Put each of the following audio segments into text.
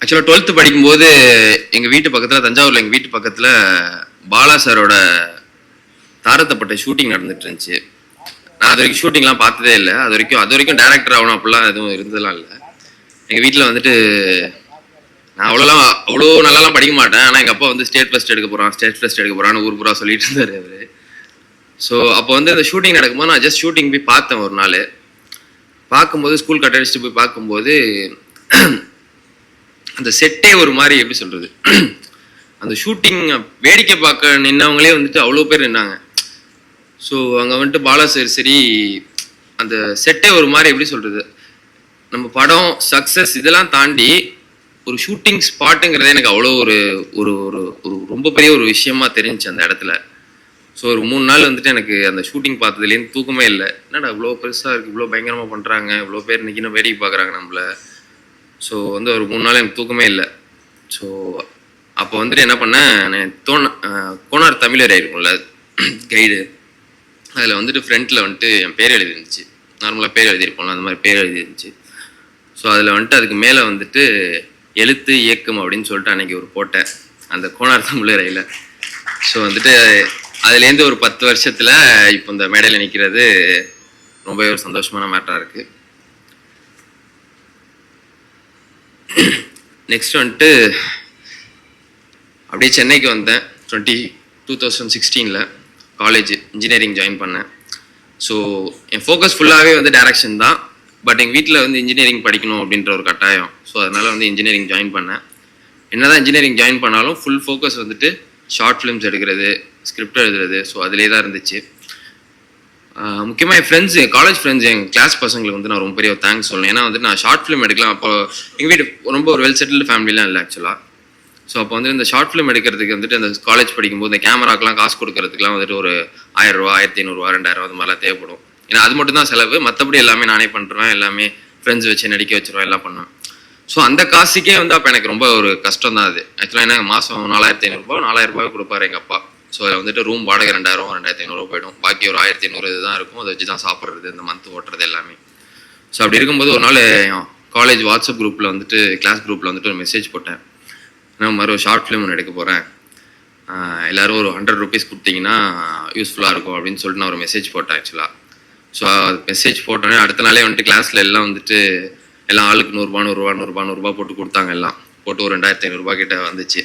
ஆக்சுவலாக டுவெல்த்து படிக்கும்போது எங்கள் வீட்டு பக்கத்தில் தஞ்சாவூரில் எங்கள் வீட்டு பக்கத்தில் பாலா சாரோட தாரத்தப்பட்ட ஷூட்டிங் நடந்துட்டு இருந்துச்சு. நான் அது வரைக்கும் ஷூட்டிங்லாம் பார்த்ததே இல்லை. அது வரைக்கும் அது வரைக்கும் டேரக்டர் ஆகணும் அப்படிலாம் எதுவும் இருந்ததுலாம் இல்லை. எங்கள் வீட்டில் வந்துட்டு நான் அவ்வளோலாம் அவ்வளோ நல்லாலாம் படிக்க மாட்டேன். ஆனால் எங்கள் அப்பா வந்து ஸ்டேட் ஃபஸ்ட் எடுக்க போகிறான் ஸ்டேட் ஃபஸ்ட் எடுக்க போகிறான்னு ஊர் பூரா சொல்லிட்டு இருந்தார் அவர். ஸோ அப்போ வந்து அந்த ஷூட்டிங் நடக்கும்போது நான் ஜஸ்ட் ஷூட்டிங் போய் பார்த்தேன் ஒரு நாள். பார்க்கும்போது ஸ்கூல் கட் அடிச்சுட்டு போய் பார்க்கும்போது அந்த செட்டே ஒரு மாதிரி எப்படி சொல்றது? அந்த ஷூட்டிங் வேடிக்கை பார்க்க நின்னவங்களே வந்துட்டு அவ்வளோ பேர் நின்னாங்க. ஸோ அங்கே வந்துட்டு பாலா சார் சரி அந்த செட்டே ஒரு மாதிரி எப்படி சொல்றது? நம்ம படம் சக்ஸஸ் இதெல்லாம் தாண்டி ஒரு ஷூட்டிங் ஸ்பாட்டுங்கிறதே எனக்கு அவ்வளோ ஒரு ஒரு ஒரு ஒரு ரொம்ப பெரிய ஒரு விஷயமா தெரிஞ்சுச்சு அந்த இடத்துல. ஸோ ஒரு மூணு நாள் வந்துட்டு எனக்கு அந்த ஷூட்டிங் பார்த்ததுலேருந்து தூக்கமே இல்லை. என்னடா இவ்வளோ பெருசாக இருக்குது இவ்வளோ பயங்கரமாக பண்ணுறாங்க இவ்வளோ பேர் நிற்கணும் வேடிக்கை பார்க்குறாங்க நம்மள. ஸோ வந்து ஒரு மூணு நாள் எனக்கு தூக்கமே இல்லை. ஸோ அப்போ வந்துட்டு என்ன பண்ணேன் நான் தோண கோனார் தமிழர் இருக்கும்ல கைடு அதில் வந்துட்டு ஃப்ரண்ட்டில் வந்துட்டு என் பேர் எழுதிருந்துச்சு. நார்மலாக பேர் எழுதியிருப்போம்ல அந்த மாதிரி பேர் எழுதிருந்துச்சு. ஸோ அதில் வந்துட்டு அதுக்கு மேலே வந்துட்டு எழுத்து இயக்கம் அப்படின்னு சொல்லிட்டு அன்றைக்கி ஒரு போட்டேன் அந்த கோனார் தமிழர் ரயில ஸோ வந்துட்டு அதுலேருந்து ஒரு பத்து வருஷத்தில் இப்போ இந்த மேடையில் நிற்கிறது ரொம்பவே ஒரு சந்தோஷமான மேட்டராக இருக்குது நெக்ஸ்ட் வந்துட்டு அப்படியே சென்னைக்கு வந்தேன். டுவெண்ட்டி டூ தௌசண்ட் சிக்ஸ்டீனில் காலேஜ் இன்ஜினியரிங் ஜாயின் பண்ணேன். ஸோ என் ஃபோக்கஸ் ஃபுல்லாகவே வந்து டேரக்ஷன் தான். பட் எங்கள் வீட்டில் வந்து இன்ஜினியரிங் படிக்கணும் அப்படின்ற ஒரு கட்டாயம். ஸோ அதனால் வந்து இன்ஜினியரிங் ஜாயின் பண்ணேன். என்ன தான் இன்ஜினியரிங் ஜாயின் பண்ணாலும் ஃபுல் ஃபோக்கஸ் வந்துட்டு ஷார்ட் ஃபிலிம்ஸ் எடுக்கிறது ஸ்கிரிப்ட் எழுதுறது. ஸோ அதிலே தான் இருந்துச்சு. முக்கியமாக என் ஃப்ரெண்ட்ஸ் காலேஜ் ஃப்ரெண்ட்ஸ் என் கிளாஸ் பசங்களுக்கு வந்து நான் ரொம்ப பெரிய தேங்க்ஸ் சொல்லணும் ஏன்னா வந்து நான் ஷார்ட் ஃபிலிம் எடுக்கலாம். அப்போ எங்கள் வீட்டு ரொம்ப ஒரு வெல் செட்டில்டு ஃபேமிலிலாம் இல்லை ஆக்சுவலாக ஸோ அப்போ வந்து இந்த ஷார்ட் ஃபிலிம் எடுக்கிறதுக்கு வந்துட்டு அந்த காலேஜ் படிக்கும்போது இந்த கேமராக்கெலாம் காசு கொடுக்கறதுக்குலாம் வந்துட்டு ஒரு ஆயிரம் ரூபா ஆயிரத்தி ஐநூறுரூவா ரெண்டாயிரம் அது மாதிரிலாம் தேவைப்படும். ஏன்னா அது மட்டும் தான் செலவு. மற்றபடி எல்லாமே நானே பண்ணுறேன் எல்லாமே ஃப்ரெண்ட்ஸ் வச்சு நடிக்க வச்சுருவேன். எல்லாம் பண்ணுவேன். ஸோ அந்த காசுக்கே வந்து அப்போ எனக்கு ரொம்ப ஒரு கஷ்டம் தான் அது ஆக்சுவலாக என்ன மாதம் நாலாயிரத்தி ஐநூறுரூபா நாலாயிரம் ரூபாய் கொடுப்பாரு எங்கள் அப்பா. ஸோ அதில் வந்துட்டு ரூம் வாடகை ரெண்டாயிரம் ரெண்டாயிரத்தி ஐநூறுரூவா போயிடும். பாக்கி ஒரு ஆயிரத்தி ஐநூறு இதுதான் இருக்கும். அதை வச்சு தான் சாப்பிட்றது இந்த மந்த் ஓட்டுறது எல்லாமே. ஸோ அப்படி இருக்கும்போது ஒரு நாள் காலேஜ் வாட்ஸ்அப் குரூப்பில் வந்துட்டு கிளாஸ் குரூப்பில் வந்துட்டு ஒரு மெசேஜ் போட்டேன். நான் மறு ஒரு ஷார்ட் ஃபிலிம் ஒன்று எடுக்க போகிறேன் எல்லாரும் ஒரு ஹண்ட்ரட் ருபீஸ் கொடுத்தீங்கன்னா யூஸ்ஃபுல்லாக இருக்கும் அப்படின்னு சொல்லிட்டு நான் ஒரு மெசேஜ் போட்டேன் ஆக்சுவலாக ஸோ மெசேஜ் போட்டோன்னே அடுத்த நாளே வந்துட்டு கிளாஸில் எல்லாம் வந்துட்டு எல்லாம் ஆளுக்கு நூறுரூபா நூறுரூவா நூறுரூபா நூறுரூபா போட்டு கொடுத்தாங்க எல்லாம். போட்டு ஒரு ரெண்டாயிரத்தி ஐநூறுரூபா கிட்ட வந்துச்சு.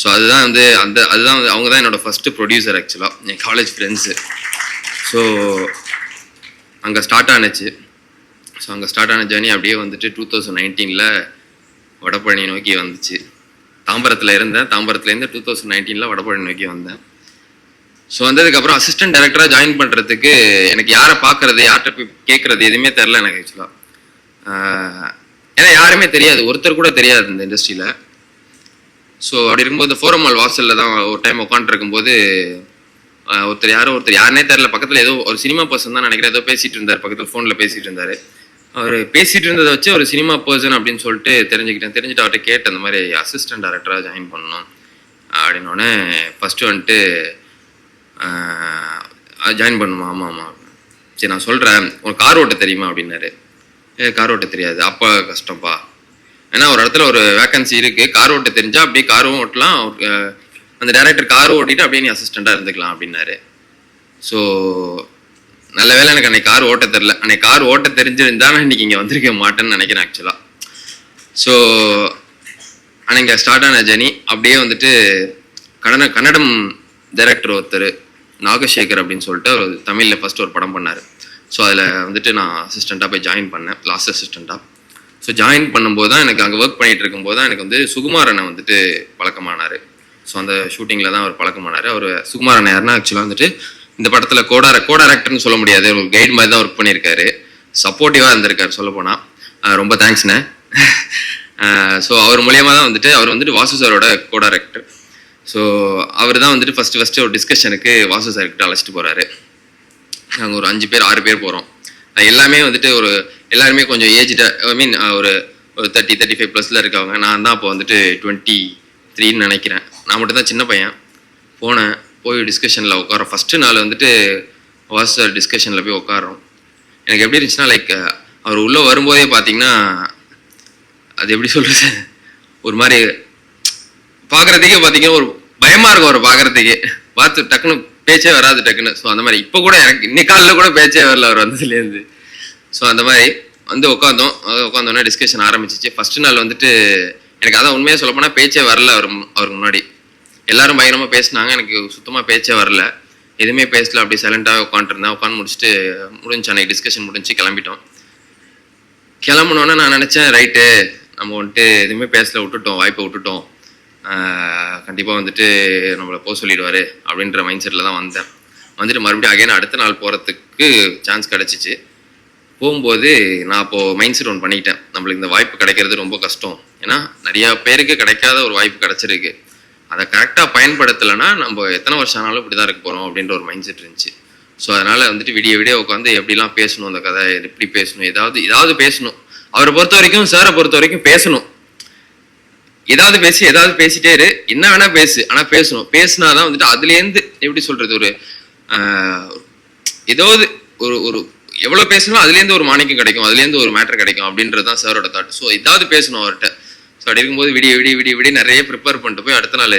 ஸோ அதுதான் வந்து அந்த அதுதான் வந்து அவங்க தான் என்னோடய ஃபஸ்ட்டு ப்ரொடியூசர் ஆக்சுவலாக என் காலேஜ் ஃப்ரெண்ட்ஸு ஸோ அங்கே ஸ்டார்ட் ஆனுச்சு. ஸோ அங்கே ஸ்டார்ட் ஆன ஜேர்னி அப்படியே வந்துட்டு டூ தௌசண்ட் நைன்டீனில் வடபழனி நோக்கி வந்துச்சு. தாம்பரத்தில் இருந்தேன். தாம்பரத்துலேருந்து டூ தௌசண்ட் நைன்டீனில் வடபழனி நோக்கி வந்தேன். ஸோ வந்ததுக்கப்புறம் அசிஸ்டன்ட் டைரக்டராக ஜாயின் பண்ணுறதுக்கு எனக்கு யாரை பார்க்கறது யார்கிட்ட போய் கேட்குறது எதுவுமே தெரில எனக்கு ஆக்சுவலாக ஏன்னா யாருமே தெரியாது. ஒருத்தர் கூட தெரியாது இந்த இண்டஸ்ட்ரியில் ஸோ அப்படி இருக்கும்போது ஃபோரம் மால் வாசலில் தான் ஒரு டைம் உட்காந்துருக்கும்போது ஒருத்தர் யாரோ ஒருத்தர் யாருனே தெரில பக்கத்தில் ஏதோ ஒரு சினிமா பர்சன் தான் நினைக்கிறேன் ஏதோ பேசிகிட்டு இருந்தார் பக்கத்தில் ஃபோனில் பேசிகிட்டு இருந்தார். அவர் பேசிகிட்டு இருந்ததை வச்சு ஒரு சினிமா பர்சன் அப்படின்னு சொல்லிட்டு தெரிஞ்சுக்கிட்டேன். தெரிஞ்சுட்டு அவர்கிட்ட கேட்டேன் அந்த மாதிரி அசிஸ்டன்ட் டேரக்டராக ஜாயின் பண்ணணும் அப்படின்னோடனே ஃபஸ்ட்டு வந்துட்டு ஜாயின் பண்ணுமா ஆமாம் ஆமாம் சரி நான் சொல்கிறேன் உனக்கு கார் ஓட்ட தெரியுமா அப்படின்னாரு. கார் ஓட்ட தெரியாது அப்போ கஷ்டம்ப்பா ஏன்னா ஒரு இடத்துல ஒரு வேக்கன்சி இருக்குது கார் ஓட்ட தெரிஞ்சா அப்படியே காரும் ஓட்டலாம். அந்த டேரக்டர் கார் ஓட்டிட்டு அப்படியே நீ அசிஸ்டண்டா இருந்துக்கலாம் அப்படின்னாரு. ஸோ நல்ல வேளை எனக்கு அன்னைக்கு கார் ஓட்ட தெரில அன்னைக்கு கார் ஓட்ட தெரிஞ்சிருந்தா நான் இன்னைக்கு இங்கே வந்திருக்க மாட்டேன்னு நினைக்கிறேன் ஆக்சுவலாக ஸோ அன்னைக்கு ஸ்டார்ட் ஆன ஜெனி அப்படியே வந்துட்டு கன்னட கன்னடம் டைரக்டர் ஒருத்தர் நாகசேகர் அப்படின்னு சொல்லிட்டு அவர் தமிழில் ஃபர்ஸ்ட் ஒரு படம் பண்ணார். ஸோ அதில் வந்துட்டு நான் அசிஸ்டண்ட்டாக போய் ஜாயின் பண்ணேன். லாஸ்ட் அசிஸ்டண்ட்டாக ஸோ ஜாயின் பண்ணும்போது தான் எனக்கு அங்கே ஒர்க் பண்ணிட்டு இருக்கும்போது தான் எனக்கு வந்து சுகுமாரனை வந்துட்டு பழக்கமானார். ஸோ அந்த ஷூட்டிங்கில் தான் அவர் பழக்கமானார். அவர் சுகுமாரன் யாருன்னா ஆக்சுவலாக வந்துட்டு இந்த படத்தில் கோடார கோடாரக்டர்னு சொல்ல முடியாது. ஒரு கைட் மாதிரி தான் ஒர்க் பண்ணியிருக்காரு. சப்போர்ட்டிவாக இருந்திருக்காரு சொல்ல போனால் ரொம்ப தேங்க்ஸ்ண்ணே ஸோ அவர் மூலியமாக தான் வந்துட்டு அவர் வந்துட்டு வாசு சாரோட கோடாரக்டர் ஸோ அவர் தான் வந்துட்டு ஃபஸ்ட்டு ஃபஸ்ட்டு ஒரு டிஸ்கஷனுக்கு வாசு சார்கிட்ட அழைச்சிட்டு போகிறாரு நாங்கள் ஒரு அஞ்சு பேர் ஆறு பேர் போகிறோம் எல்லாமே வந்துட்டு ஒரு எல்லாருமே கொஞ்சம் ஏஜ்டு ஐ மீன் ஒரு ஒரு தேர்ட்டி தேர்ட்டி ஃபைவ் ப்ளஸில் இருக்கவங்க. நான் தான் அப்போ வந்துட்டு டுவெண்ட்டி த்ரீன்னு நினைக்கிறேன். நான் மட்டும் தான் சின்ன பையன். போனேன் போய் டிஸ்கஷனில் உட்காரோம் ஃபஸ்ட்டு நாள் வந்துட்டு வாசு டிஸ்கஷனில் போய் உட்காரோம் எனக்கு எப்படி இருந்துச்சுன்னா லைக் அவர் உள்ளே வரும்போதே பார்த்தீங்கன்னா அது எப்படி சொல்கிறது ஒரு மாதிரி பார்க்குறதுக்கே பார்த்தீங்கன்னா ஒரு பயமாக இருக்கும் அவர் பார்க்குறதுக்கே பார்த்து டக்குன்னு பேச்சே வராது டக்குன்னு. ஸோ அந்த மாதிரி. இப்போ கூட எனக்கு இன்னைக்கு காலையில் கூட பேச்சே வரல அவர் வந்ததுலேருந்து. ஸோ அந்த மாதிரி வந்து உட்காந்தோம் உட்காந்தோன்னே டிஸ்கஷன் ஆரம்பிச்சிச்சு. ஃபர்ஸ்ட் நாள் வந்துட்டு எனக்கு அதான் உண்மையாக சொல்ல போனால் பேச்சே வரல அவர் அவருக்கு முன்னாடி. எல்லாரும் பயங்கரமாக பேசினாங்க. எனக்கு சுத்தமாக பேச்சே வரல. எதுவுமே பேசல. அப்படி சைலண்டாக உட்காந்துருந்தேன் உட்காந்து முடிச்சுட்டு முடிஞ்சு அன்னைக்கு டிஸ்கஷன் முடிஞ்சு கிளம்பிட்டோம். கிளம்புனோன்னே நான் நினச்சேன் ரைட்டு நம்ம வந்துட்டு எதுவுமே பேசல. விட்டுட்டோம். வாய்ப்பை விட்டுட்டோம். கண்டிப்பாக வந்துட்டு நம்மளை போக சொல்லிடுவார். அப்படின்ற மைண்ட் செட்டில் தான் வந்தேன். வந்துட்டு மறுபடியும் அகைன் அடுத்த நாள் போகிறதுக்கு சான்ஸ் கிடச்சிச்சு. போகும்போது நான் அப்போது மைண்ட் செட் ஒன்று பண்ணிக்கிட்டேன் நம்மளுக்கு இந்த வாய்ப்பு கிடைக்கிறது ரொம்ப கஷ்டம். ஏன்னா நிறையா பேருக்கு கிடைக்காத ஒரு வாய்ப்பு கிடைச்சிருக்கு. அதை கரெக்டாக பயன்படுத்தலைன்னா நம்ம எத்தனை வருஷம் ஆனாலும் இப்படி தான் இருக்க போகிறோம் அப்படின்ற ஒரு மைண்ட் செட் இருந்துச்சு. ஸோ அதனால் வந்துட்டு விடிய விடிய உட்காந்து எப்படிலாம் பேசணும் அந்த கதை எப்படி பேசணும் ஏதாவது ஏதாவது பேசணும். அவரை பொறுத்த வரைக்கும் சாரை பொறுத்த வரைக்கும் பேசணும். ஏதாவது பேசி ஏதாவது பேசிட்டே இரு. என்ன வேணா பேசு ஆனா பேசணும். பேசினாதான் வந்துட்டு அதுலேருந்து எப்படி சொல்றது ஒரு ஏதாவது ஒரு ஒரு எவ்வளோ பேசணும் அதுலேருந்து ஒரு மாணிக்கம் கிடைக்கும் அதுலேருந்து ஒரு மேட்டர் கிடைக்கும் அப்படின்றது தான் சாரோட தாட் ஸோ இதாவது பேசணும் அவர்கிட்ட. ஸோ அப்படி இருக்கும்போது விடிய விடிய விடிய விடிய நிறைய ப்ரிப்பேர் பண்ணிட்டு போய் அடுத்த நாள்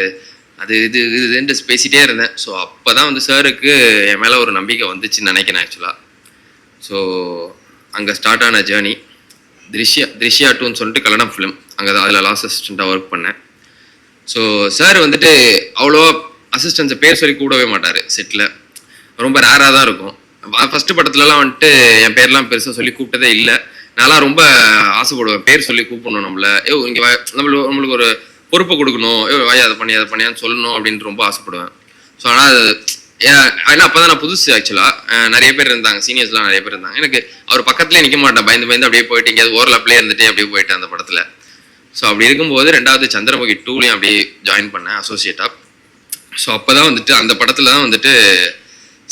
அது இது இது இதுன்னு பேசிட்டே இருந்தேன். ஸோ அப்போ தான் வந்து சாருக்கு என் மேலே ஒரு நம்பிக்கை வந்துச்சுன்னு நினைக்கிறேன் ஆக்சுவலாக ஸோ அங்கே ஸ்டார்ட் ஆன ஜேர்னி திருஷ்யா திருஷ்யா டூன்னு சொல்லிட்டு கல்யாணம் ஃபிலிம் அங்கே அதில் லாஸ்ட் அசிஸ்டண்ட்டாக ஒர்க் பண்ணேன். ஸோ சார் வந்துட்டு அவ்வளோவா அசிஸ்டன்ஸை பேர் சொல்லி கூடவே மாட்டார் செட்டில் ரொம்ப ரேராக தான் இருக்கும். ஃபஸ்ட்டு படத்துலலாம் வந்துட்டு என் பேர்லாம் பெருசாக சொல்லி கூப்பிட்டதே இல்லை. நான்லாம் ரொம்ப ஆசைப்படுவேன். பேர் சொல்லி கூப்பிடணும் நம்மள. ஏ இங்கே நம்மளுக்கு நம்மளுக்கு ஒரு பொறுப்பை கொடுக்கணும். ஏ வாய் அதை பண்ணி அதை பண்ணியான்னு சொல்லணும் அப்படின்னு ரொம்ப ஆசைப்படுவேன். ஸோ ஆனால் அது ஏன்னா அப்போ தான் நான் புதுசு ஆக்சுவலாக நிறைய பேர் இருந்தாங்க. சீனியர்ஸ்லாம் நிறைய பேர் இருந்தாங்க. எனக்கு அவர் பக்கத்துலேயே நிற்க மாட்டேன். பயந்து பயந்து அப்படியே போயிட்டு எங்கேயாவது ஓரலப்லேயே இருந்துட்டு அப்படியே போயிட்டேன் அந்த படத்தில். ஸோ அப்படி இருக்கும்போது ரெண்டாவது சந்திரமுகி டூலையும் அப்படியே ஜாயின் பண்ணேன் அசோசியேட்டாக ஸோ அப்போ தான் வந்துட்டு அந்த படத்தில் தான் வந்துட்டு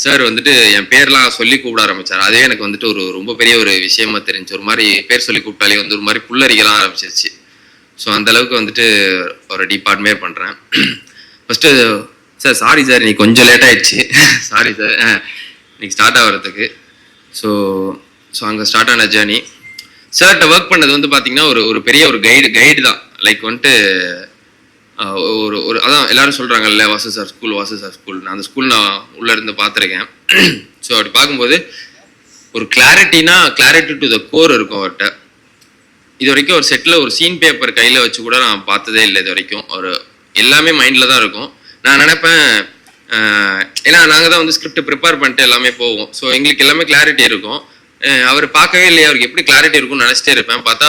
சார் வந்துட்டு என் பேர்லாம் சொல்லி கூப்பிட ஆரம்பிச்சார். அதே எனக்கு வந்துட்டு ஒரு ரொம்ப பெரிய ஒரு விஷயமா தெரிஞ்சு ஒரு மாதிரி பேர் சொல்லி கூப்பிட்டாலே வந்து ஒரு மாதிரி புல்லரிக்கலாம் ஆரம்பிச்சிருச்சு. ஸோ அந்த அளவுக்கு வந்துட்டு ஒரு டிபார்ட்மே பண்ணுறேன் ஃபஸ்ட்டு சார் சாரி சார் இன்னைக்கு கொஞ்சம் லேட் ஆயிடுச்சு. சாரி சார் இன்னைக்கு ஸ்டார்ட் ஆகிறதுக்கு. ஸோ ஸோ அங்கே ஸ்டார்ட் ஆன ஜேர்னி சார்கிட்ட ஒர்க் பண்ணது வந்து பார்த்தீங்கன்னா ஒரு ஒரு பெரிய ஒரு கைடு கைடு தான். லைக் வந்துட்டு ஒரு ஒரு அதான் எல்லாரும் சொல்கிறாங்கல்ல வாசஸ் சார் ஸ்கூல் வாசஸ் சார் ஸ்கூல் நான் அந்த ஸ்கூல் நான் உள்ளே இருந்து பார்த்துருக்கேன். ஸோ அப்படி பார்க்கும்போது ஒரு கிளாரிட்டினா கிளாரிட்டி டு த கோர் இருக்கும் அவர்கிட்ட. இது வரைக்கும் ஒரு செட்டில் ஒரு சீன் பேப்பர் கையில் வச்சு கூட நான் பார்த்ததே இல்லை இது வரைக்கும். ஒரு எல்லாமே மைண்டில் தான் இருக்கும். நான் நினைப்பேன் ஏன்னா நாங்கள் தான் வந்து ஸ்கிரிப்ட் ப்ரிப்பேர் பண்ணிட்டு எல்லாமே போவோம். ஸோ எங்களுக்கு எல்லாமே கிளாரிட்டி இருக்கும். அவர் பார்க்கவே இல்லையா. அவருக்கு எப்படி கிளாரிட்டி இருக்கும்னு நினச்சிட்டே இருப்பேன். பார்த்தா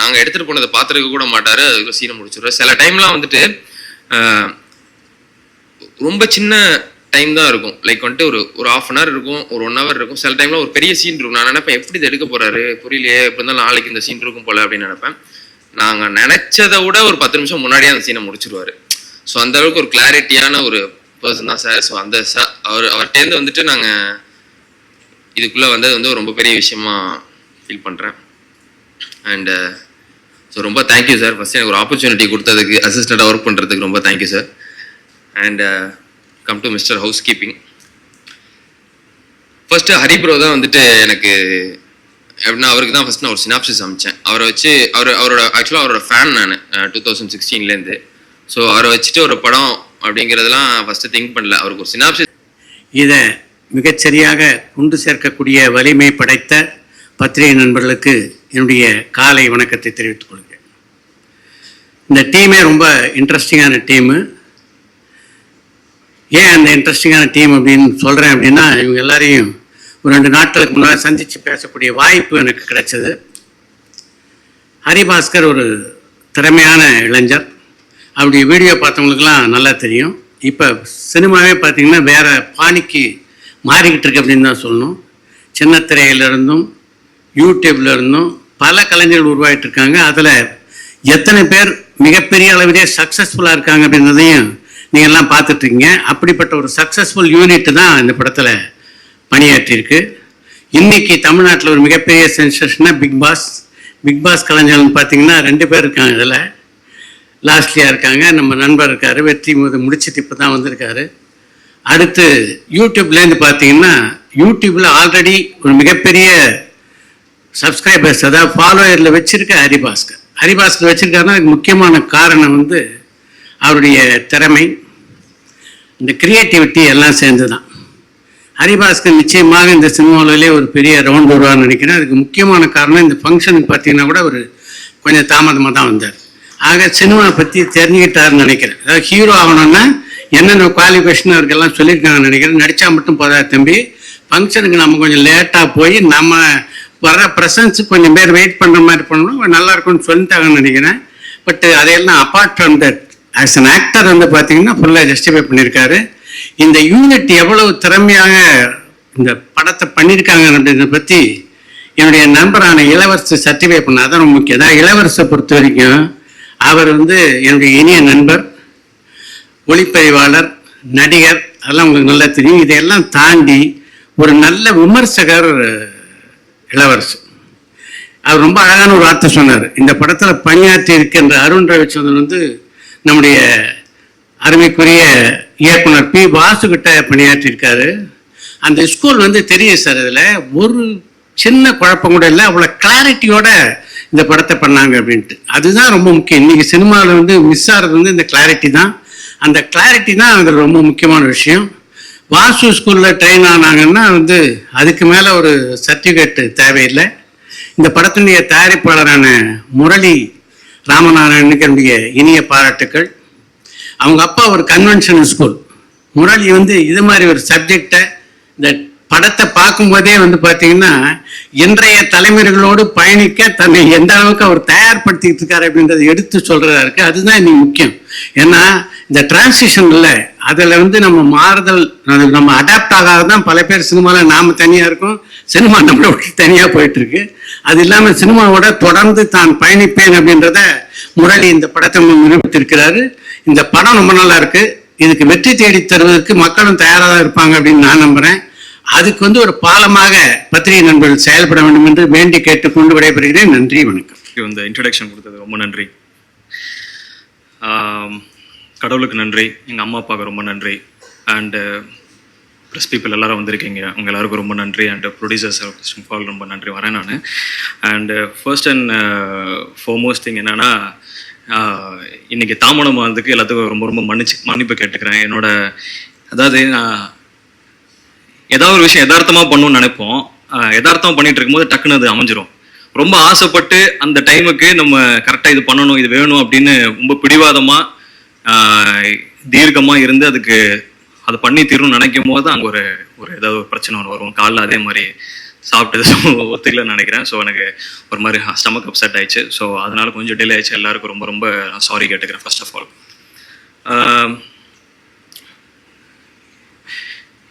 நாங்கள் எடுத்துகிட்டு போனதை பார்த்துருக்க கூட மாட்டார். அதுக்குள்ள சீனை முடிச்சிடுறோம் சில டைம்லாம் வந்துட்டு ரொம்ப சின்ன டைம் தான் இருக்கும். லைக் வந்துட்டு ஒரு ஒரு ஆஃப் அன் ஹவர் இருக்கும் ஒரு ஒன் ஹவர் இருக்கும். சில டைம்ல ஒரு பெரிய சீன் இருக்கும். நான் நினைப்பேன் எப்படி இது எடுக்க போறாரு? புரியலையே. எப்படி இருந்தாலும் நாளைக்கு இந்த சீன் இருக்கும் போல அப்படின்னு நினைப்பேன். நாங்கள் நினைச்சதை விட ஒரு பத்து நிமிஷம் முன்னாடியே அந்த சீனை முடிச்சிருவாரு. ஸோ அந்த அளவுக்கு ஒரு கிளாரிட்டியான ஒரு பர்சன் தான் சார். ஸோ அந்த சார் அவர் அவர்கிட்டேருந்து வந்துட்டு நாங்கள் இதுக்குள்ளே வந்தது வந்து ரொம்ப பெரிய விஷயமா ஃபீல் பண்ணுறேன் அண்டு ஸோ ரொம்ப தேங்க்யூ சார் ஃபர்ஸ்ட் எனக்கு ஒரு ஆப்பர்ச்சுனிட்டி கொடுத்ததுக்கு அசிஸ்டண்ட்டாக ஒர்க் பண்ணுறதுக்கு ரொம்ப thank you sir and come to mister house keeping first Hari bro தான் வந்துட்டு எனக்கு எப்படின்னா அவருக்கு தான் ஃபஸ்ட் நான் ஒரு சினாப்சிஸ் அமைச்சேன். அவரை வச்சு அவர் அவரோட ஆக்சுவலாக அவரோட ஃபேன் நான் டூ தௌசண்ட் சிக்ஸ்டீன்லேருந்து ஸோ அவரை வச்சுட்டு ஒரு படம் அப்படிங்கிறதெல்லாம் ஃபஸ்ட்டு திங்க் பண்ணல. அவருக்கு ஒரு சினாப்சிஸ் இதை மிகச்சரியாக கொண்டு சேர்க்கக்கூடிய வலிமை படைத்த பத்திரிகை நண்பர்களுக்கு என்னுடைய காலை வணக்கத்தை தெரிவித்துக் கொள்கிறேன். இந்த டீமே ரொம்ப இன்ட்ரெஸ்டிங்கான டீமு. ஏன் அந்த இன்ட்ரெஸ்டிங்கான டீம் அப்படின்னு சொல்கிறேன் அப்படின்னா இவங்க எல்லாரையும் ஒரு ரெண்டு நாட்களுக்கு முன்னால் சந்தித்து பேசக்கூடிய வாய்ப்பு எனக்கு கிடைச்சது. ஹரிபாஸ்கர் ஒரு திறமையான இளைஞர். அப்படி வீடியோ பார்த்தவங்களுக்குலாம் நல்லா தெரியும். இப்போ சினிமாவே பார்த்தீங்கன்னா வேறு பாணிக்கு மாறிக்கிட்டு இருக்கு அப்படின்னு தான் சொல்லணும். சின்ன திரையிலிருந்தும் யூடியூப்ல இருந்தும் பல கலைஞர்கள் உருவாகிட்டு இருக்காங்க. அதில் எத்தனை பேர் மிகப்பெரிய அளவிலே சக்ஸஸ்ஃபுல்லாக இருக்காங்க அப்படின்றதையும் நீங்கள் எல்லாம் பார்த்துட்ருக்கீங்க அப்படிப்பட்ட ஒரு சக்ஸஸ்ஃபுல் யூனிட் தான் இந்த படத்தில் பணியாற்றியிருக்கு. இன்னைக்கு தமிழ்நாட்டில் ஒரு மிகப்பெரிய சென்சேஷன்னா பிக் பாஸ் பிக் பாஸ் கலைஞர்கள்னு பார்த்தீங்கன்னா ரெண்டு பேர் இருக்காங்க இதில். லாஸ்ட்லியாக இருக்காங்க. நம்ம நண்பர் இருக்காரு. வெற்றி முத முடிச்சிட்டு இப்போ தான் வந்திருக்காரு. அடுத்து யூடியூப்லேருந்து பார்த்தீங்கன்னா யூடியூப்பில் ஆல்ரெடி ஒரு மிகப்பெரிய சப்ஸ்கிரைபர்ஸ் அதாவது ஃபாலோயரில் வச்சுருக்க ஹரிபாஸ்கர். ஹரிபாஸ்கர் வச்சுருக்காருன்னா முக்கியமான காரணம் வந்து அவருடைய திறமை இந்த கிரியேட்டிவிட்டி எல்லாம் சேர்ந்து தான் ஹரிபாஸ்கர் நிச்சயமாக இந்த சினிமாவிலே ஒரு பெரிய ரவுண்ட் வருவார்னு நினைக்கிறேன். அதுக்கு முக்கியமான காரணம் இந்த ஃபங்க்ஷனுக்கு பார்த்தீங்கன்னா கூட ஒரு கொஞ்சம் தாமதமாக தான் வந்தார். ஆக சினிமா பற்றி தெரிஞ்சுக்கிட்டாருன்னு நினைக்கிறேன். அதாவது ஹீரோ ஆகணும்னா என்னென்ன குவாலிஃபிகேஷன் அவருக்கெல்லாம் சொல்லியிருக்காங்கன்னு நினைக்கிறேன். நடித்தா மட்டும் போதா தம்பி. ஃபங்க்ஷனுக்கு நம்ம கொஞ்சம் லேட்டாக போய் நம்ம வர ப்ரெசன்ஸ் கொஞ்சம் பேர் வெயிட் பண்ணுற மாதிரி பண்ணணும் நல்லா இருக்கும்னு சொல்லிட்டாங்கன்னு நினைக்கிறேன். பட் அதையெல்லாம் apart from that as an actor வந்து பார்த்தீங்கன்னா ஃபுல்லாக ஜஸ்டிஃபை பண்ணியிருக்காரு. இந்த யூனிட் எவ்வளவு திறமையாக இந்த படத்தை பண்ணியிருக்காங்க அப்படின்றத பற்றி என்னுடைய நண்பரான இளவரசர் சர்டிஃபை பண்ண அதான் ரொம்ப முக்கியம். அதான் இளவரசை பொறுத்த வரைக்கும் அவர் வந்து என்னுடைய இனிய நண்பர். ஒளிப்பதிவாளர் நடிகர் அதெல்லாம் உங்களுக்கு நல்லா தெரியும். இதையெல்லாம் தாண்டி ஒரு நல்ல விமர்சகர் இளவரசு. அவர் ரொம்ப அழகான ஒரு வார்த்தை சொன்னார். இந்த படத்தில் பணியாற்றி இருக்கின்ற அருண் ரவிச்சந்திரன் வந்து நம்முடைய அருமைக்குரிய இயக்குனர் பி. வாசுகிட்ட பணியாற்றியிருக்காரு அந்த ஸ்கூல் வந்து தெரியும் சார் இதில் ஒரு சின்ன குழப்பம் கூட இல்லை. அவ்வளோ கிளாரிட்டியோட இந்த படத்தை பண்ணாங்க அப்படின்ட்டு. அதுதான் ரொம்ப முக்கியம். இன்னைக்கு சினிமாவில் வந்து மிஸ் ஆகிறது வந்து இந்த கிளாரிட்டி தான். அந்த கிளாரிட்டி தான் அதில் ரொம்ப முக்கியமான விஷயம். வாசு ஸ்கூலில் ட்ரெயின் ஆனாங்கன்னா வந்து அதுக்கு மேலே ஒரு சர்டிஃபிகேட்டு தேவையில்லை. இந்த படத்தினுடைய தயாரிப்பாளரான முரளி ராமநாராயணனுக்கு என்னுடைய இனிய பாராட்டுக்கள். அவங்க அப்பா ஒரு கன்வென்ஷனல் ஸ்கூல் முரளி வந்து இது மாதிரி ஒரு சப்ஜெக்டை இந்த படத்தை பார்க்கும்போதே வந்து பார்த்தீங்கன்னா இன்றைய தலைமுறைகளோடு பயணிக்க தன்னை எந்த அளவுக்கு அவர் தயார்படுத்திக்கிட்டு இருக்காரு அப்படின்றத எடுத்து சொல்றதா இருக்கு. அதுதான் இன்னைக்கு முக்கியம். ஏன்னா இந்த டிரான்சிஷன்ல அதில் வந்து நம்ம மாறுதல் அது நம்ம அடாப்ட் ஆகாத தான் பல பேர் சினிமாவில் நாம தனியாக இருக்கோம் சினிமா நம்மளை விட்டு தனியாக போயிட்டு இருக்கு. அது இல்லாமல் சினிமாவோட தொடர்ந்து தான் பயணிப்பேன் அப்படின்றத முரளி இந்த படத்தை நிரூபித்திருக்கிறாரு. இந்த படம் ரொம்ப நல்லா இருக்கு. இதுக்கு வெற்றி தேடி தருவதற்கு மக்களும் தயாராக இருப்பாங்க அப்படின்னு நான் நம்புறேன். அதுக்கு வந்து ஒரு பாலமாக பத்திரிகை நண்பர்கள் செயல்பட வேண்டும் என்று வேண்டி கேட்டுக்கொண்டு விடைபெறுகிறேன். நன்றி வணக்கம். இந்த இன்ட்ரடக்ஷன் கொடுத்தது ரொம்ப நன்றி. கடவுளுக்கு நன்றி எங்கள் அம்மா அப்பாவுக்கு ரொம்ப நன்றி. அண்டு ப்ரெஸ் பீப்புள் எல்லாரும் வந்திருக்கீங்க. உங்கள் எல்லாருக்கும் ரொம்ப நன்றி. அண்ட் ப்ரொடியூசர்ஸ் ஃபால் ரொம்ப நன்றி. வரேன் நான். And first and foremost thing என்னன்னா இன்றைக்கி இன்னைக்கு தாமதம் வந்ததுக்கு எல்லாத்துக்கும் ரொம்ப ரொம்ப மன்னிச்சு மன்னிப்பு கேட்டுக்கிறேன். என்னோட அதாவது நான் ஏதாவது ஒரு விஷயம் யதார்த்தமா பண்ணணும்னு நினைப்போம். எதார்த்தமாக யதார்த்தமா பண்ணிட்டு இருக்கும்போது டக்குன்னு அது அமைஞ்சிரும். ரொம்ப ஆசைப்பட்டு அந்த டைமுக்கு நம்ம கரெக்டாக இது பண்ணணும் இது வேணும் அப்படின்னு ரொம்ப பிடிவாதமாக தீர்க்கமாக இருந்து அதுக்கு அதை பண்ணி தீரும்னு நினைக்கும் போது அங்கே ஒரு ஒரு ஏதாவது ஒரு பிரச்சனை ஒன்று வரும். காலைல அதே மாதிரி சாப்பிட்டது ஒத்துக்கலன்னு நினைக்கிறேன். ஸோ எனக்கு ஒரு மாதிரி ஸ்டமக் அப்செட் ஆயிடுச்சு. ஸோ அதனால கொஞ்சம் டிலே ஆயிடுச்சு. எல்லாருக்கும் ரொம்ப ரொம்ப சாரி கேட்டுக்கிறேன் ஃபர்ஸ்ட் ஆஃப் ஆல்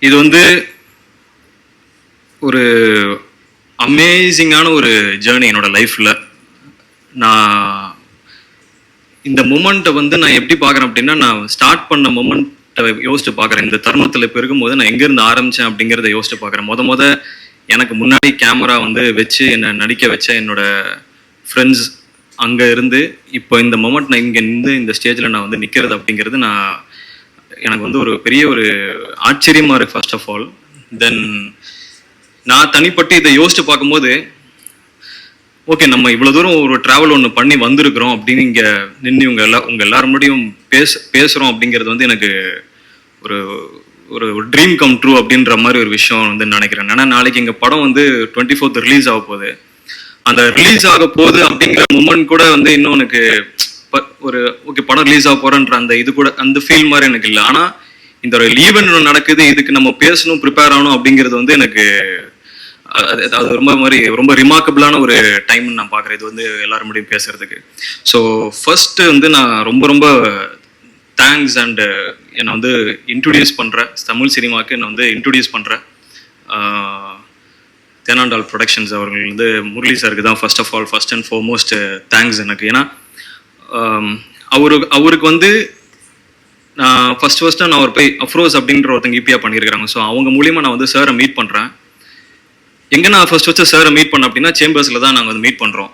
இது வந்து ஒரு அமேசிங்கான ஒரு ஜேர்னி என்னோட லைஃப்பில் நான் இந்த மூமெண்ட்டை வந்து நான் எப்படி பார்க்குறேன் அப்படின்னா நான் ஸ்டார்ட் பண்ண மூமெண்ட்டை யோசிச்சு பார்க்குறேன். இந்த தருணத்தில் இப்போ இருக்கும்போது நான் எங்கேருந்து ஆரம்பித்தேன் அப்படிங்கிறத யோசிச்சு பார்க்குறேன். மொத முத எனக்கு முன்னாடி கேமரா வந்து வச்சு என்னை நடிக்க வச்ச என்னோட ஃப்ரெண்ட்ஸ் அங்கே இருந்து இப்போ இந்த மொமெண்ட் நான் இங்கே இருந்து இந்த ஸ்டேஜில் நான் வந்து நிற்கிறது அப்படிங்கிறது நான் எனக்கு வந்து ஒரு பெரிய ஒரு ஆச்சரியமாக இருக்குது ஃபர்ஸ்ட் ஆஃப் ஆல் தென் நான் தனிப்பட்டு இதை யோசிச்சு பார்க்கும்போது ஓகே நம்ம இவ்வளோ தூரம் ஒரு ட்ராவல் ஒன்று பண்ணி வந்திருக்கிறோம் அப்படின்னு இங்க நின்று இவங்க எல்லா உங்கள் எல்லாரும் முன்னாடியும் பேச பேசுகிறோம் அப்படிங்கிறது வந்து எனக்கு ஒரு ஒரு ட்ரீம் கம் ட்ரூ அப்படின்ற மாதிரி ஒரு விஷயம் வந்து நினைக்கிறேன். ஏன்னா நாளைக்கு எங்கள் படம் வந்து டுவெண்ட்டி ஃபோர்த் ரிலீஸ் ஆக போகுது. அந்த ரிலீஸ் ஆக போகுது அப்படிங்கிற மூமெண்ட் கூட வந்து இன்னும் எனக்கு ப- ஒரு ஓகே படம் ரிலீஸ் ஆக போகிறேன்ற அந்த இது கூட அந்த ஃபீல் மாதிரி எனக்கு இல்லை. ஆனால் இந்த ஒரு ஈவெண்ட் ஒன்று நடக்குது இதுக்கு நம்ம பேசணும் ப்ரிப்பேர் ஆகணும் அப்படிங்கிறது வந்து எனக்கு அது அது ரொம்ப மாதிரி ரொம்ப ரிமார்க்கபிளான ஒரு டைம் நான் பார்க்குறேன். இது வந்து எல்லாரும் முடியும் பேசுறதுக்கு. ஸோ ஃபர்ஸ்ட் வந்து நான் ரொம்ப ரொம்ப தேங்க்ஸ் அண்டு என்னை வந்து இன்ட்ரடியூஸ் பண்ணுற தமிழ் சினிமாவுக்கு என்னை வந்து இன்ட்ரடியூஸ் பண்ணுற தேனாண்டால் ப்ரொடக்ஷன்ஸ் அவர்கள் வந்து முரளி சாருக்கு தான் first of all first and foremost thanks எனக்கு. ஏன்னா அவரு அவருக்கு வந்து நான் ஃபர்ஸ்ட் ஃபர்ஸ்ட்டாக நான் ஒரு போய் அஃப்ரோஸ் அப்படின்ற ஒருத்தங்க e இபியா பண்ணியிருக்காங்க ஸோ அவங்க மூலியமாக நான் வந்து சாரை மீட் பண்ணுறேன் எங்கே நான் ஃபர்ஸ்ட் ஃபர்ஸ்ட் சாரை மீட் பண்ணேன் அப்படின்னா சேம்பர்ஸில் தான் நாங்கள் வந்து மீட் பண்ணுறோம்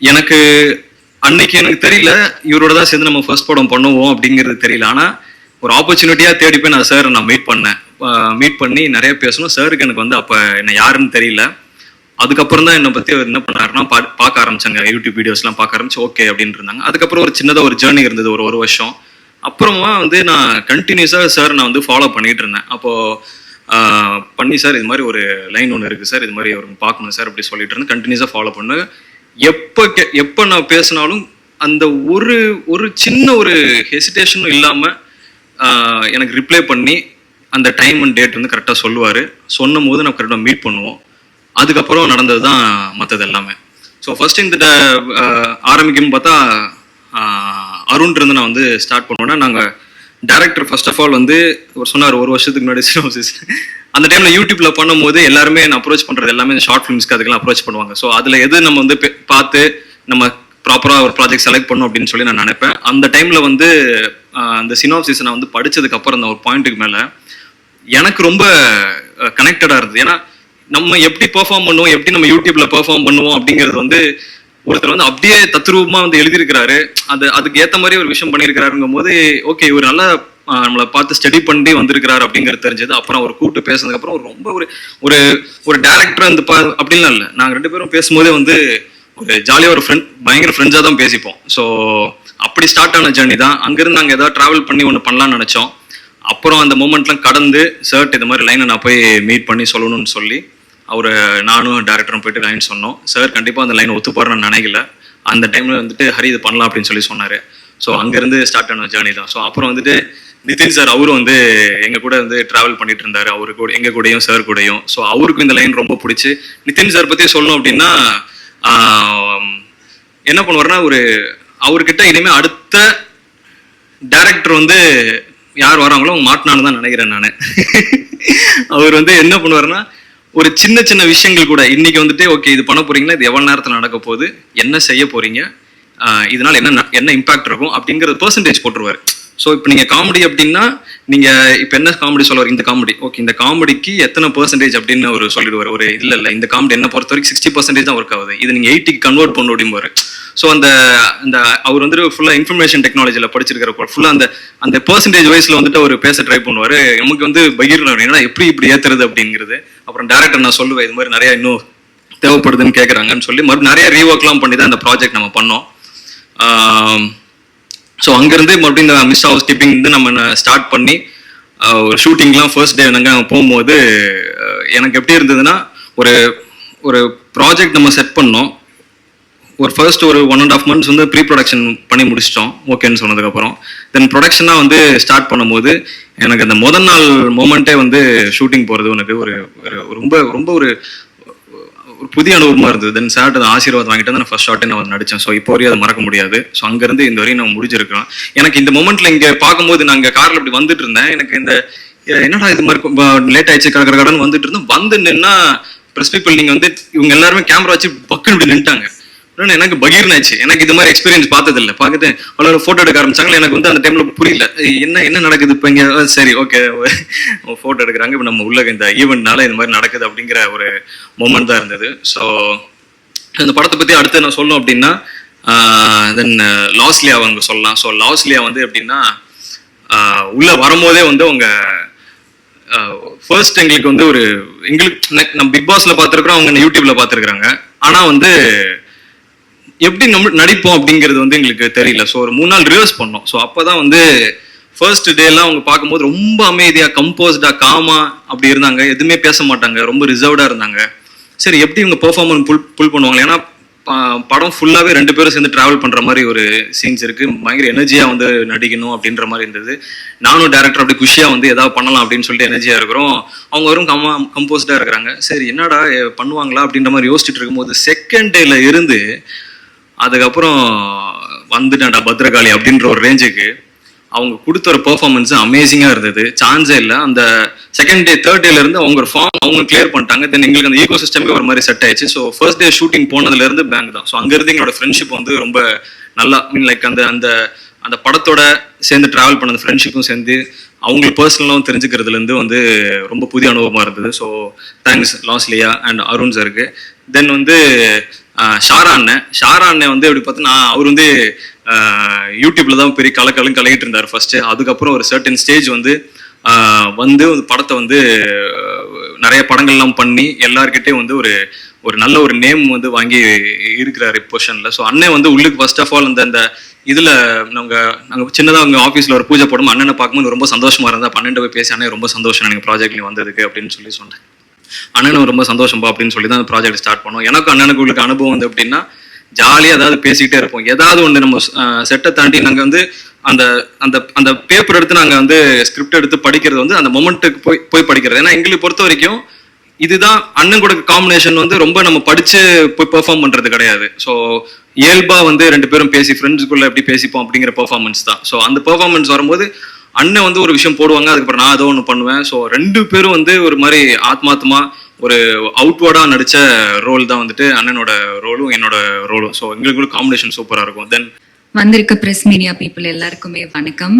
எனக்கு அன்னைக்கு எனக்கு தெரியல இவரோட தான் சேர்ந்து நம்ம ஃபர்ஸ்ட் படம் பண்ணுவோம் அப்படிங்கிறது தெரியல. ஆனால் ஒரு ஆப்பர்ச்சுனிட்டியாக தேடி போய் நான் சார் நான் மீட் பண்ணேன். மீட் பண்ணி நிறைய பேசணும். சாருக்கு எனக்கு வந்து அப்போ என்ன யாருன்னு தெரியல. அதுக்கப்புறம் தான் என்னை பற்றி அவர் என்ன பண்ணாருன்னா பா- பார்க்க ஆரம்பிச்சாங்க. யூடியூப் வீடியோஸ்லாம் பார்க்க ஆரம்பிச்சு ஓகே அப்படின்னு இருந்தாங்க. அதுக்கப்புறம் ஒரு சின்னதாக ஒரு ஜேர்னி இருந்தது ஒரு ஒரு வருஷம். அப்புறமா வந்து நான் கண்டினியூஸாக சார் நான் வந்து ஃபாலோ பண்ணிகிட்டு இருந்தேன். அப்போது பண்ணி சார் இது மாதிரி ஒரு லைன் ஒன்று இருக்குது சார் இது மாதிரி ஒரு பார்க்கணும் சார் அப்படி சொல்லிட்டு இருந்தேன். கண்டினியூஸாக ஃபாலோ பண்ணு எப்போ கே எப்போ நான் பேசினாலும் அந்த ஒரு ஒரு சின்ன ஒரு ஹெசிடேஷனும் இல்லாமல் எனக்கு ரிப்ளை பண்ணி அந்த டைம் அண்ட் டேட் வந்து கரெக்டாக சொல்லுவார். சொன்னும் போது நான் கரெக்டாக மீட் பண்ணுவோம். அதுக்கப்புறம் நடந்தது தான் மற்றது எல்லாமே ஸோ ஃபர்ஸ்ட் இந்த ஆரம்பிக்கும் பார்த்தா அருண் இருந்து நான் வந்து ஸ்டார்ட் பண்ணுவேன்னா நாங்கள் டேரக்டர் ஃபர்ஸ்ட் ஆஃப் ஆல் வந்து அவர் சொன்னார் ஒரு வருஷத்துக்கு முன்னாடி சினோசிஸ் அந்த டைம்ல யூடியூப்ல பண்ணும்போது எல்லாருமே என்ன அப்ரோச் பண்றது எல்லாமே இந்த ஷார்ட் ஃபிலிம்ஸ்க்கு அதுக்கெல்லாம் அப்ரோச் பண்ணுவாங்க. ஸோ அதுல எது நம்ம வந்து பார்த்து நம்ம ப்ராப்பராக ஒரு ப்ராஜெக்ட் செலக்ட் பண்ணும் அப்படின்னு சொல்லி நான் நினைப்பேன். அந்த டைம்ல வந்து அந்த சினாப்சிஸ் நான் வந்து படிச்சதுக்கு அப்புறம் அந்த ஒரு பாயிண்ட்டுக்கு மேல எனக்கு ரொம்ப கனெக்டடா இருந்தது. ஏன்னா நம்ம எப்படி பெர்ஃபார்ம் பண்ணுவோம் எப்படி நம்ம யூடியூப்ல பெர்ஃபார்ம் பண்ணுவோம் அப்படிங்கிறது வந்து ஒருத்தர் வந்து அப்படியே தத்ரூபமா வந்து எழுதியிருக்கிறாரு. அது அதுக்கு ஏத்த மாதிரி ஒரு விஷயம் பண்ணியிருக்கிறாருங்கும் போது ஓகே இவர் நல்லா நம்மளை பார்த்து ஸ்டடி பண்ணி வந்திருக்கிறாரு அப்படிங்கிறது தெரிஞ்சது. அப்புறம் அவர் கூப்பிட்டு பேசுனதுக்கு அப்புறம் ரொம்ப ஒரு ஒரு ஒரு டேரக்டர் அந்த பா அப்படின்லாம் இல்லை. நாங்கள் ரெண்டு பேரும் பேசும்போதே வந்து ஒரு ஜாலியாக ஒரு ஃப்ரெண்ட் பயங்கர ஃப்ரெண்ட்ஸாக தான் பேசிப்போம். ஸோ அப்படி ஸ்டார்ட் ஆன ஜேர்னி தான். அங்கேருந்து நாங்கள் ஏதாவது ட்ராவல் பண்ணி ஒன்று பண்ணலாம்னு நினச்சோம். அப்புறம் அந்த மூமெண்ட்லாம் கடந்து சர்ட் இந்த மாதிரி லைனை நான் போய் மீட் பண்ணி சொல்லணும்னு சொல்லி அவர் நானும் டேரக்டரும் போயிட்டு லைன் சொன்னோம். சார் கண்டிப்பாக அந்த லைன் ஒத்துப்பாருன்னு நினைக்கல. அந்த டைமில் வந்துட்டு ஹரி இது பண்ணலாம் அப்படின்னு சொல்லி சொன்னார். ஸோ அங்கேருந்து ஸ்டார்ட் ஆன ஜேர்னி தான். ஸோ அப்புறம் வந்துட்டு நிதின் சார் அவரும் வந்து எங்கள் கூட வந்து ட்ராவல் பண்ணிட்டு இருந்தார். அவரு கூட எங்கள் கூடயும் சார் கூடயும். ஸோ அவருக்கும் இந்த லைன் ரொம்ப பிடிச்சி. நிதின் சார் பற்றி சொல்லணும் அப்படின்னா என்ன பண்ணுவாருன்னா ஒரு அவர்கிட்ட இனிமேல் அடுத்த டேரக்டர் வந்து யார் வராங்களோ அவங்க மாட்டினான்னு தான் நினைக்கிறேன் நான். அவர் வந்து என்ன பண்ணுவாருன்னா ஒரு சின்ன சின்ன விஷயங்கள் கூட. இன்னைக்கு வந்துட்டு ஓகே இது பண்ண போறீங்கன்னா இது எவ்வளவு நேரத்தில் நடக்க போகுது? என்ன செய்ய போறீங்க? இதனால என்ன என்ன இம்பாக்ட் இருக்கும்? அப்படிங்கிற பெர்சன்டேஜ் போட்டுருவாரு. ஸோ இப்போ நீங்கள் காமெடி அப்படின்னா நீங்கள் இப்போ என்ன காமெடி சொல்லுவார் இந்த காமெடி ஓகே இந்த காமெடிக்கு எத்தனை பர்சன்டேஜ் அப்படின்னு ஒரு சொல்லிடுவார். ஒரு இல்லை இல்லை இந்த காமெடி என்ன பொறுத்த வரைக்கும் சிக்ஸ்டி பர்சன்டேஜ் தான் ஒர்க் ஆகுது. இது நீங்கள் எயிட்டிக்கு கன்வெர்ட் பண்ண அப்படிம்பாரு ஸோ அந்த அந்த அவர் வந்துட்டு ஃபுல்லாக இன்ஃபர்மேஷன் டெக்னாலஜியில் படிச்சிருக்கிற ஃபுல்லாக அந்த அந்த பெர்சன்டேஜ் வைஸில் வந்துட்டு அவர் பேச ட்ரை பண்ணுவார். நமக்கு வந்து பகிர்ல ஏன்னா எப்படி இப்படி ஏற்றுறது அப்படிங்கிறது. அப்புறம் டேரக்டர் நான் சொல்லுவேன் இது மாதிரி நிறையா இன்னும் தேவைப்படுதுன்னு கேட்குறாங்கன்னு சொல்லி. மறுபடியும் நிறைய ரீஒர்க்லாம் பண்ணி தான் அந்த ப்ராஜெக்ட் நம்ம பண்ணோம். ஸோ அங்கேருந்து மறுபடியும் இந்த மிஸ் ஹவுஸ் கீப்பிங் வந்து நம்ம ஸ்டார்ட் பண்ணி ஒரு ஷூட்டிங்லாம் ஃபர்ஸ்ட் டே நாங்கள் போகும்போது எனக்கு எப்படி இருந்ததுன்னா ஒரு ஒரு ப்ராஜெக்ட் நம்ம செட் பண்ணோம். ஒரு ஃபர்ஸ்ட் ஒரு ஒன் அண்ட் ஆஃப் மந்த்ஸ் வந்து ப்ரீ ப்ரொடக்ஷன் பண்ணி முடிச்சிட்டோம். ஓகேன்னு சொன்னதுக்கப்புறம். தென் ப்ரொடக்ஷனாக வந்து ஸ்டார்ட் பண்ணும்போது எனக்கு அந்த முதல் நாள் மூமெண்ட்டே வந்து ஷூட்டிங் போகிறது எனக்கு ஒரு ரொம்ப ரொம்ப ஒரு ஒரு புதிய அனுபவமாக இருந்தது. தென் சார்ட் அந்த ஆசீர்வாதம் வாங்கிட்டு நான் ஃபர்ஸ்ட் ஷாட்டே நான் நடித்தேன். ஸோ இப்போ வரையும் அதை மறக்க முடியாது. ஸோ அங்கேருந்து இந்த வரையும் நான் முடிஞ்சிருக்கேன் எனக்கு இந்த மூமெண்ட்டில் இங்கே பார்க்கும்போது நான் இங்கே காரில் இப்படி வந்துட்டு இருந்தேன். எனக்கு இந்த என்னடா இது மாதிரி லேட் ஆயிடுச்சு கடற்கரை கடன் வந்துட்டு இருந்தோம். வந்து நின்னா ப்ரெஸ் பீப்பிள் நீங்கள் வந்து இவங்க எல்லாருமே கேமரா வச்சு பக்குன்னு இப்படி நின்ட்டாங்க எனக்கு பகீர்னாச்சு. எனக்கு இது மாதிரி எக்ஸ்பீரியன்ஸ் பார்த்தது இல்லை பார்த்துட்டு அவ்வளோ ஃபோட்டோ எடுக்க ஆரம்பிச்சாங்க எனக்கு வந்து அந்த டைம்ல புரியல. என்ன என்ன நடக்குது இப்போ இங்கே? சரி ஓகே ஃபோட்டோ எடுக்கிறாங்க. இப்போ நம்ம உள்ள இந்த ஈவெண்ட்னால இந்த மாதிரி நடக்குது அப்படிங்கிற ஒரு மூமெண்ட் தான் இருந்தது. ஸோ இந்த படத்தை பற்றி அடுத்து நான் சொல்லணும் அப்படின்னா தென் லாஸ்லியா அவங்க சொல்லலாம். ஸோ லாஸ்லியா வந்து எப்படின்னா உள்ளே உள்ள வரும்போதே வந்து அவங்க ஃபர்ஸ்ட் எங்களுக்கு வந்து ஒரு எங்களுக்கு நம்ம பிக் பாஸ்ல பார்த்துருக்குறோம். அவங்க யூடியூப்ல பார்த்துருக்குறாங்க. ஆனால் வந்து எப்படி நம்ம நடிப்போம் அப்படிங்கிறது வந்து எங்களுக்கு தெரியல. ஸோ ஒரு மூணு நாள் ரிவர்ஸ் பண்ணோம். ஸோ அப்போதான் வந்து ஃபர்ஸ்ட் டேலாம் அவங்க பார்க்கும்போது ரொம்ப அமைதியாக கம்போஸ்டா காமா அப்படி இருந்தாங்க. எதுவுமே பேச மாட்டாங்க. ரொம்ப ரிசர்வ்டாக இருந்தாங்க. சரி எப்படி இவங்க பெர்ஃபார்மன்ஸ் புல் புல் பண்ணுவாங்க ஏன்னா படம் ஃபுல்லாகவே ரெண்டு பேரும் சேர்ந்து ட்ராவல் பண்ணுற மாதிரி ஒரு சீன்ஸ் இருக்குது பயங்கர எனர்ஜியாக வந்து நடிக்கணும் அப்படின்ற மாதிரி இருந்தது. நானும் டேரக்டர் அப்படி குஷியாக வந்து ஏதாவது பண்ணலாம் அப்படின்னு சொல்லிட்டு எனர்ஜியாக இருக்கிறோம். அவங்க வரும் கம்மா கம்போஸ்டாக இருக்கிறாங்க. சரி என்னடா பண்ணுவாங்களா அப்படின்ற மாதிரி யோசிச்சுட்டு இருக்கும்போது செகண்ட் டேல இருந்து அதுக்கப்புறம் வந்துட்டேன்டா பத்ரகாளி அப்படின்ற ஒரு ரேஞ்சுக்கு அவங்க கொடுத்த ஒரு பெர்ஃபார்மன்ஸ் அமேசிங்காக இருந்தது. சான்ஸே இல்லை. அந்த செகண்ட் டே தேர்ட் டேலேருந்து அவங்க ஒரு ஃபார்ம் அவங்க கிளியர் பண்ணிட்டாங்க. தென் எங்களுக்கு அந்த ஈகோ சிஸ்டமே ஒரு மாதிரி செட் ஆயிடுச்சு. ஸோ ஃபர்ஸ்ட் டே ஷூட்டிங் போனதுலேருந்து பேங்க் தான். ஸோ அங்கேருந்து எங்களோட ஃப்ரெண்ட்ஷிப் வந்து ரொம்ப நல்லா மீன் லைக் அந்த அந்த அந்த படத்தோட சேர்ந்து ட்ராவல் பண்ண ஃப்ரெண்ட்ஷிப்பும் சேர்ந்து அவங்களுக்கு பர்சனலாகவும் தெரிஞ்சுக்கிறதுலேருந்து வந்து ரொம்ப புதிய அனுபவமாக இருந்தது. So thanks Losliya and Arun சருக்கு then வந்து ஷாரா அண்ணன் ஷாரா அண்ணன் வந்து எப்படி பார்த்தீங்கன்னா அவர் வந்து யூடியூப்பில் யூடியூப்ல தான் பெரிய கலக்கலும் கலகிட்டு இருந்தார் ஃபர்ஸ்ட் அதுக்கப்புறம் ஒரு சர்டன் ஸ்டேஜ் வந்து வந்து படத்தை வந்து நிறைய படங்கள்லாம் பண்ணி எல்லார்கிட்டையும் வந்து ஒரு ஒரு நல்ல ஒரு நேம் வந்து வாங்கி இருக்கிறாரு பொசிஷன்ல ஸோ அண்ணன் வந்து உள்ளுக்கு ஃபர்ஸ்ட் ஆஃப் ஆல் அந்த அந்த இதுல நாங்க நாங்க சின்னதாக அவங்க ஆஃபீஸ்ல ஒரு பூஜை போடும் அண்ணனை பார்க்கும்போது ரொம்ப சந்தோஷமா இருந்தா பன்னெண்டு போய் பேசி அண்ணன் ரொம்ப சந்தோஷம் எனக்கு ப்ராஜெக்ட்ல வந்ததுக்கு அப்படின்னு சொல்லி சொன்னேன். அண்ணனும் ரொம்ப சந்தோஷம்பா அப்படின்னு சொல்லி தான் அந்த ப்ராஜெக்ட் ஸ்டார்ட் பண்ணோம். எனக்கும் அண்ணனுக்கு உங்களுக்கு அனுபவம் வந்து எப்படின்னா ஜாலியாக ஏதாவது பேசிக்கிட்டே இருப்போம். ஏதாவது ஒன்று நம்ம செட்டை தாண்டி நாங்கள் வந்து அந்த அந்த அந்த பேப்பர் எடுத்து நாங்கள் வந்து ஸ்கிரிப்ட் எடுத்து படிக்கிறது வந்து அந்த மொமெண்ட்டுக்கு போய் போய் படிக்கிறது. ஏன்னா எங்களுக்கு பொறுத்த வரைக்கும் இதுதான் அண்ணன் கூட காம்பினேஷன் வந்து ரொம்ப நம்ம படிச்சு போய் பெர்ஃபார்ம் பண்றது கிடையாது. ஸோ இயல்பா வந்து ரெண்டு பேரும் பேசி ஃப்ரெண்ட்ஸுக்குள்ள எப்படி பேசிப்போம் அப்படிங்கிற பெர்ஃபார்மன்ஸ் தான். ஸோ அந்த பெர்ஃபார்மன்ஸ் வரும்போது அண்ணன் வந்து ஒரு விஷயம் போடுவாங்க அதுக்கப்புறம் நான் ஏதோ ஒன்று பண்ணுவேன். ஸோ ரெண்டு பேரும் வந்து ஒரு மாதிரி ஆத்மாத்மா ஒரு அவுட்வேர்டாக நடித்த ரோல் தான் வந்துட்டு அண்ணனோட ரோலும் என்னோட ரோலும் ஸோ எங்களுக்குள்ள காம்பினேஷன் சூப்பராக இருக்கும். தென் வந்திருக்க ப்ரெஸ் மீடியா பீப்புள் எல்லாருக்குமே வணக்கம்.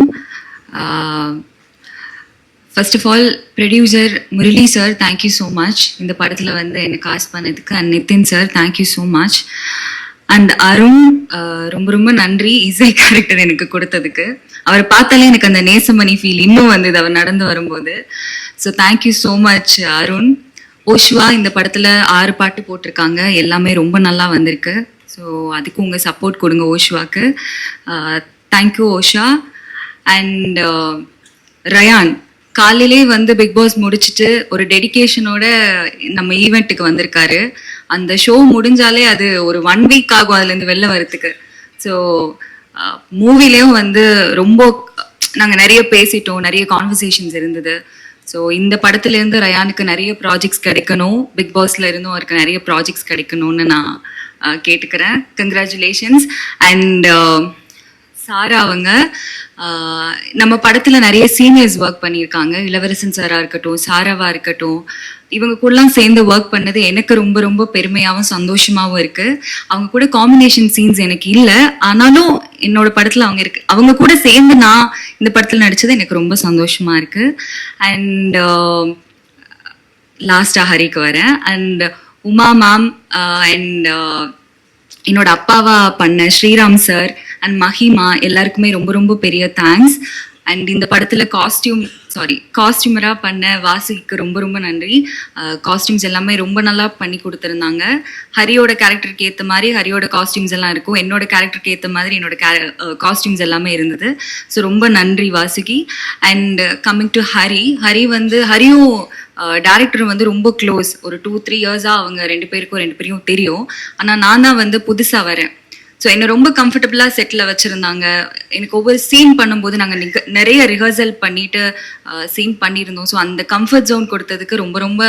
First of all producer Murali sir thank you so much இந்த படத்தில் வந்து என்னை காஸ்ட் பண்ணதுக்கு and Nithin sir thank you so much and Arun uh, ரொம்ப ரொம்ப நன்றி. இசை கேரக்டர் எனக்கு கொடுத்ததுக்கு. அவரை பார்த்தாலே எனக்கு அந்த நேசமணி ஃபீல் இன்னும் வந்தது அவர் நடந்து வரும்போது. So thank you so much Arun Oshwa இந்த படத்தில் ஆறு பாட்டு போட்டிருக்காங்க. எல்லாமே ரொம்ப நல்லா வந்திருக்கு. ஸோ அதுக்கு உங்கள் சப்போர்ட் கொடுங்க ஓஷ்வாக்கு thank you Osha and Rayan காலையிலே வந்து பிக் பாஸ் முடிச்சுட்டு ஒரு டெடிகேஷனோட நம்ம ஈவெண்ட்டுக்கு வந்திருக்காரு. அந்த ஷோ முடிஞ்சாலே அது ஒரு ஒன் வீக் ஆகும் அதுலேருந்து வெளில வரத்துக்கு ஸோ மூவிலையும் வந்து ரொம்ப நாங்கள் நிறைய பேசிட்டோம் நிறைய கான்வர்சேஷன்ஸ் இருந்தது. ஸோ இந்த படத்துலேருந்து ரயானுக்கு நிறைய ப்ராஜெக்ட்ஸ் கிடைக்கணும் பிக் பாஸ்ல இருந்தும் அவருக்கு நிறைய ப்ராஜெக்ட்ஸ் கிடைக்கணும்னு நான் கேட்டுக்கிறேன். கங்க்ராச்சுலேஷன்ஸ் அண்ட் சாரா அவங்க. நம்ம படத்துல நிறைய சீனியர்ஸ் ஒர்க் பண்ணியிருக்காங்க. இளவரசன் சாரா இருக்கட்டும் சாராவா இருக்கட்டும். இவங்க கூடலாம் சேர்ந்து ஒர்க் பண்ணது எனக்கு ரொம்ப ரொம்ப பெருமையாகவும் சந்தோஷமாகவும் இருக்கு. அவங்க கூட காம்பினேஷன் சீன்ஸ் எனக்கு இல்லை. ஆனாலும் என்னோட படத்துல அவங்க இருக்கு. அவங்க கூட சேர்ந்து நான் இந்த படத்துல நடிச்சது எனக்கு ரொம்ப சந்தோஷமா இருக்கு. அண்ட் லாஸ்ட்டாக ஹரிக்கு வரேன். அண்ட் உமா மேம் அண்ட் என்னோட அப்பாவா பண்ண ஸ்ரீராம் சார் அண்ட் மஹிமா எல்லாருக்குமே ரொம்ப ரொம்ப பெரிய தேங்க்ஸ் அண்ட் இந்த படத்துல காஸ்டியூம் சாரி காஸ்டியூமரா பண்ண வாசிக்கு ரொம்ப ரொம்ப நன்றி. Uh, காஸ்டியூம்ஸ் எல்லாமே ரொம்ப நல்லா பண்ணி கொடுத்துருந்தாங்க. ஹரியோட கேரக்டருக்கு ஏற்ற மாதிரி ஹரியோட காஸ்டியூம்ஸ் எல்லாம் இருக்கும். என்னோட கேரக்டருக்கு ஏற்ற மாதிரி என்னோட காஸ்டியூம்ஸ் uh, எல்லாமே இருந்தது. ஸோ ரொம்ப நன்றி Vasuki. And coming to Hari. Hari வந்து ஹரியும் uh, டேரக்டர் வந்து ரொம்ப க்ளோஸ் ஒரு டூ த்ரீ இயர்ஸாக அவங்க ரெண்டு பேருக்கும் ரெண்டு பேரையும் தெரியும். ஆனால் நான் தான் வந்து புதுசாக வரேன். ஸோ என்னை ரொம்ப கம்ஃபர்டபுளாக செட்டில் வச்சுருந்தாங்க. எனக்கு ஒவ்வொரு சீன் பண்ணும்போது நாங்கள் நிறைய ரிஹர்சல் பண்ணிட்டு சீன் பண்ணியிருந்தோம். ஸோ அந்த கம்ஃபர்ட் ஜோன் கொடுத்ததுக்கு ரொம்ப ரொம்ப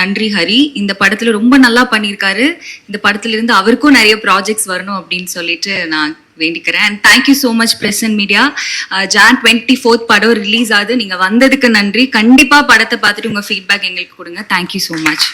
நன்றி ஹரி. இந்த படத்தில் ரொம்ப நல்லா பண்ணியிருக்காரு. இந்த படத்துலேருந்து அவருக்கும் நிறைய ப்ராஜெக்ட்ஸ் வரணும் அப்படின்னு சொல்லிட்டு நான் வேண்டிக்கிறேன். And thank you so much press and media June twenty fourth படம் ரிலீஸ் ஆகுது. நீங்கள் வந்ததுக்கு நன்றி. கண்டிப்பாக படத்தை பார்த்துட்டு உங்கள் ஃபீட்பேக் எங்களுக்கு கொடுங்க. Thank you so much